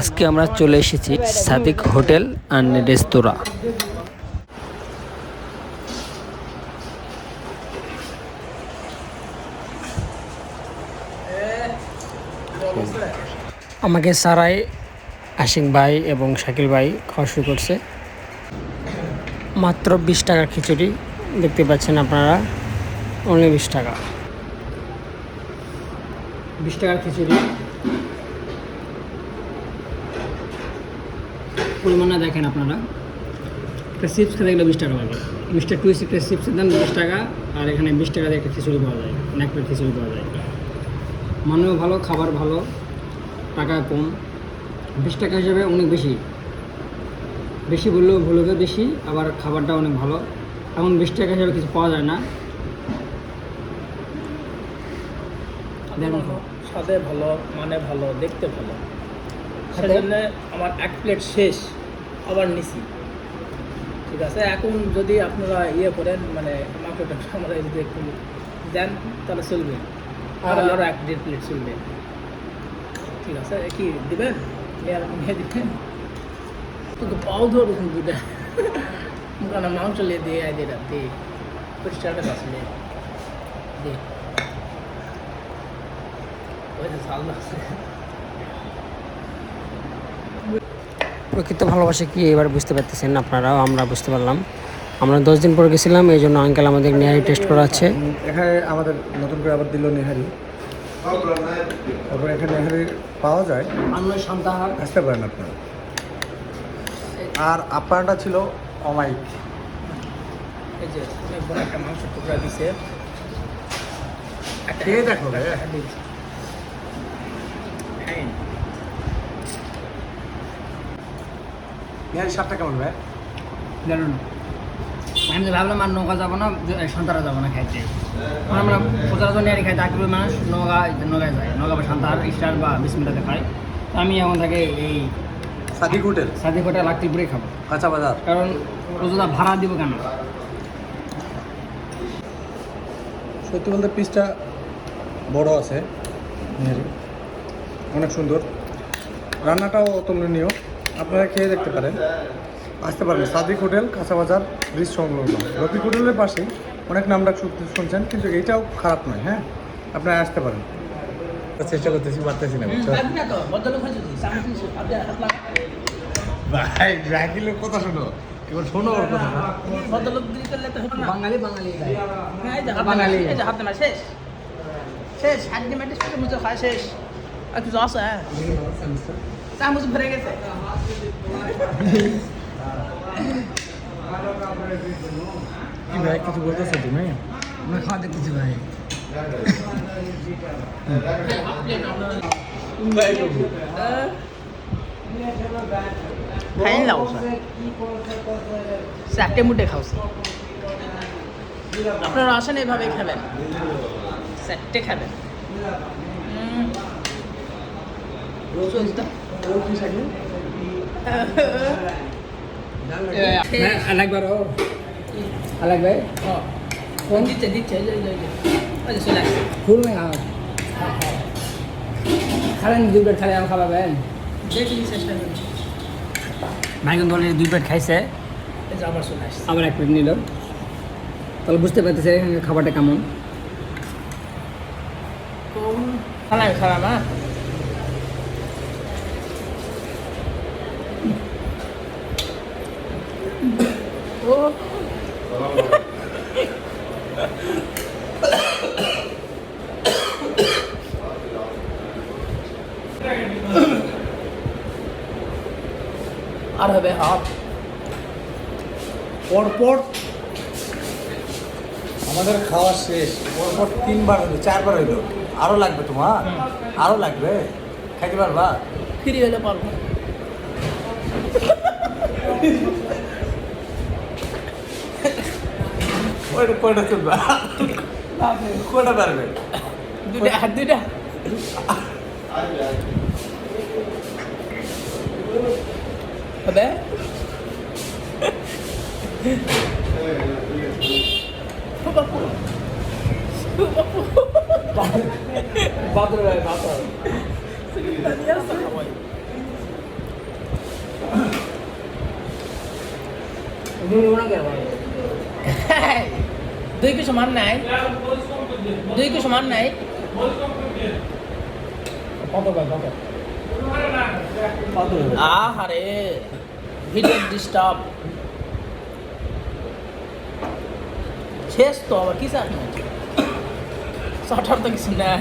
আজকে আমরা চলে এসেছি সাদিক হোটেল অ্যান্ড রেস্তোরাঁ আমাকে সারাই, আশিক ভাই এবং শাকিল ভাই খাওয়া শুরু করছে। মাত্র বিশ টাকার খিচুড়ি, দেখতে পাচ্ছেন আপনারা অনলি বিশ টাকা। বিশ টাকার খিচুড়ি। পরিমাণে দেখেন আপনারা। একটা চিপস খেতে গেলে বিশ টাকা লাগে। মিস্টার টুইস্ট একটা চিপসের দাম বিশ টাকা, আর এখানে বিশ টাকা দিয়ে একটা খিচুড়ি পাওয়া যায় মানে প্লেট খিচুড়ি পাওয়া যায়। মানেও ভালো, খাবার ভালো, টাকা কম। বিশ টাকা হিসেবে অনেক বেশি। বেশি বললেও ভুল হবে, বেশি, আবার খাবারটা অনেক ভালো। এখন বিশ টাকা হিসেবে কিছু পাওয়া যায় না। স্বাদে ভালো মানে ভালো, দেখতে ভালো। সেজন্য আমার এক প্লেট শেষ আবার নিছি। ঠিক আছে? এখন যদি আপনারা ইয়ে করেন মানে একটু আমরা যদি একটু দেন তাহলে চলবে। আর আর- আরও এক দেড় প্লেট চলবে। ঠিক আছে? কি দিবেন? নিয়ে নিয়ে দিবেন? কিন্তু পাও ধরুন দুটা মুখানা মাংস লিয়ে দিয়ে আয় দিয়ে দিয়ে পরিষ্কারটা আসলে দিয়ে ওই যে ঝাল লাগছে প্রকৃত ভালোবাসা কি এবার বুঝতে পারতেছেন আপনারাও? আমরা বুঝতে পারলাম। আমরা দশ দিন পরে গেছিলাম এই জন্য আঙ্কেল আমাদের নেহারি টেস্ট করা আছে এখানে আমাদের নতুন করে আবার দিল নেহারি। তারপর এখানে নেহারি পাওয়া যায়। আসতে পারেন আপনারা। আর আপনারটা ছিল অমাইক এই যে অনেক বড় একটা মাংস টুকরা দিছে। খেয়ে দেখো। নেহারি সাতটা কেমন ভাই? জানুন আমি তো ভাবলাম আর নৌকা যাব না সন্তারা যাব না খাইতে। মানে আমরা সচরাচর নেহারি খাইতে আগ্রহী মানুষ নৌকা নৌকায় যায় নৌকা বা সন্তার স্টার বা বিসমিল্লাতে খাই তো আমি এখন থেকে এই সাদিক হোটেল? সাদি হোটেল লাকতিপুরে খাব। কাঁচা বাজার? কারণ রোজা ভাড়া দিব কেন? সত্যি বলতে পিসটা বড় আছে অনেক সুন্দর। রান্নাটাও অতুলনীয়। আপনারা খেয়ে দেখতে পারেন। আসতে পারেন। সাদিক হোটেল কাঁচা বাজার ব্রিজ সংলগ্ন। রফিক হোটেলের পাশেই অনেক নামডাক শুনতে- শুনছেন কিন্তু এইটাও খারাপ নয় হ্যাঁ? আপনারা আসতে পারেন। চেষ্টা করতেছি পারতেছি না না ভাই রাগিলের কথা শোনো। এবার শোনো ওর কথা। ভদ্রলোক দিদি করলে তো হবে বাঙালি বাঙালি। হ্যাঁ, বাঙালি। হাত নামা, শেষ। শেষ মাটি শুধু মুছে খায় শেষ। আর কিছু আছে হ্যাঁ। চা মুছে ভরে গেছে। কি ভাই কিছু বলতেছো তুমি? আমরা খাওয়া দেখতেছি ভাই খাইন লাউছে চারটে মুটে খাওছে আপনারা আসেন এইভাবে খাবেন। চারটে খাবেন। চলছে। ও ও, দিচ্ছে দিচ্ছে খাওয়া খালেন দুই প্লেট খালে খাওয়া ভাই দেখি চেষ্টা করি ভাই কিন্তু অলরেডি দুই প্লেট খাইছে আবার এক প্লেট নিল তাহলে বুঝতে পারতেছে খাবারটা কেমন খারাপ খারাপ হ্যাঁ আর হবে হাফ। পরপর আমাদের খাওয়া শেষ। পরপর তিনবার হলো চারবার হইল। আরও লাগবে তোমার? আরও লাগবে? খাইতে পারবা? ফ্রি হলে পারব। ওইটা কয়টা চলবে কয়টা পারবে দুইটা হাত দুই কিছু মান নাই। দুই কিছু মান নাই। কত কত আহারে ভিডিও ডিস্টার্ব শেষ তো আবার কি চাট চাটার তো কিছু নাই।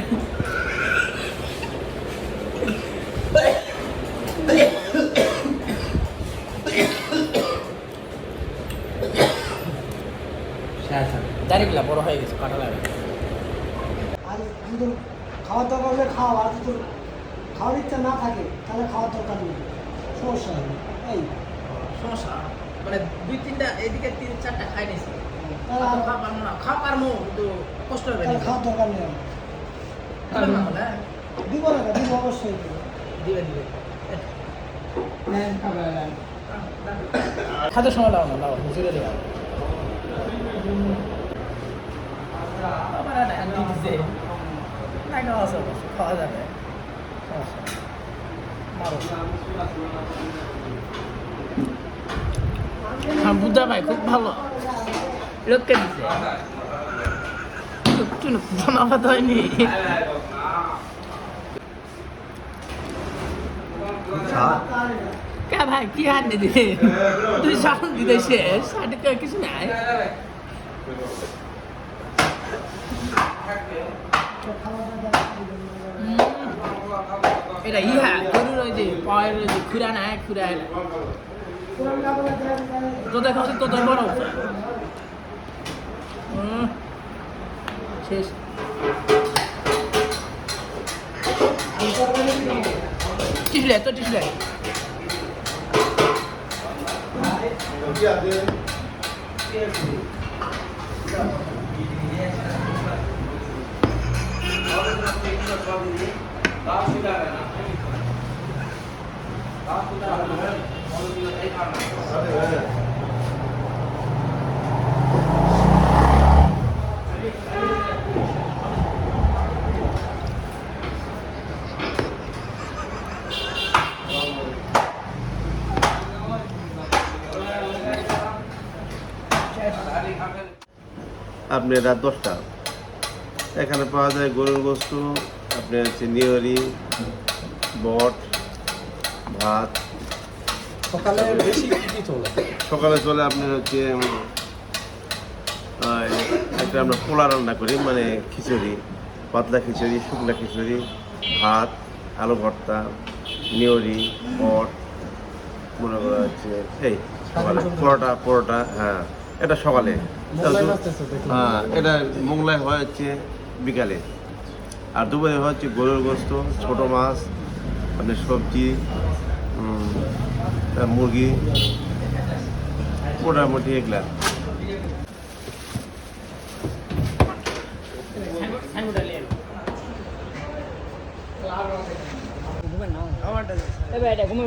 দাঁড়িয়ে বড় হয়ে গেছে কাটা লাগে আর খাওয়ার দরকার হলে খাও আর যদি খাওয়ার ইচ্ছা না থাকে তাহলে খাওয়ার দরকার নেই। সমস্যা হবে এই। সমস্যা? মানে দুই তিনটা এদিকে তিন চারটা খাই নিয়েছি তাহলে আর- খাওয়া পারব না। খাওয়া পারব কিন্তু কষ্ট হবে খাওয়ার দরকার নেই হলে দিব না দিব অবশ্যই। দিবে দিবে। খাতে সময় লাগানো লাগাও হুজুরে দেওয়া বুদ্ধা ভাই খুব ভালো লোককে দিছে একটু জানাবাদ হয়নি কে ভাই কি হাত দিদি তুই সামন দিতে শেষ কিছু নাই এটা ইহা গরুর ওই যে পায়ের ওই যে খুরা নাই খুরা পুরান কাপড়ে দেন, দেন। যত খাচ্ছি তত বড় হচ্ছে উম, শেষ এই তরকারি দিব। টিসলে তো টিসলে আপনি রাত দশটা এখানে পাওয়া যায় গরুর গোস্ত আপনার হচ্ছে নিয়রি বট ভাত। সকালে বেশি কি চলে? সকালে চলে আপনার হচ্ছে একটা আমরা পোলা রান্না করি মানে খিচুড়ি পাতলা খিচুড়ি শুকনা খিচুড়ি ভাত আলু ভর্তা নিয়রি বট মনে করা হচ্ছে এই সকালে পরোটা পরোটা হ্যাঁ এটা সকালে। হ্যাঁ এটা মোগলাই হয় হচ্ছে বিকালে। আর দুপুরে হচ্ছে গরুর গোস্ত, ছোট মাছ মানে সবজি মুরগি, মোটামুটি এগুলা। ঘুমেন না ঘুমে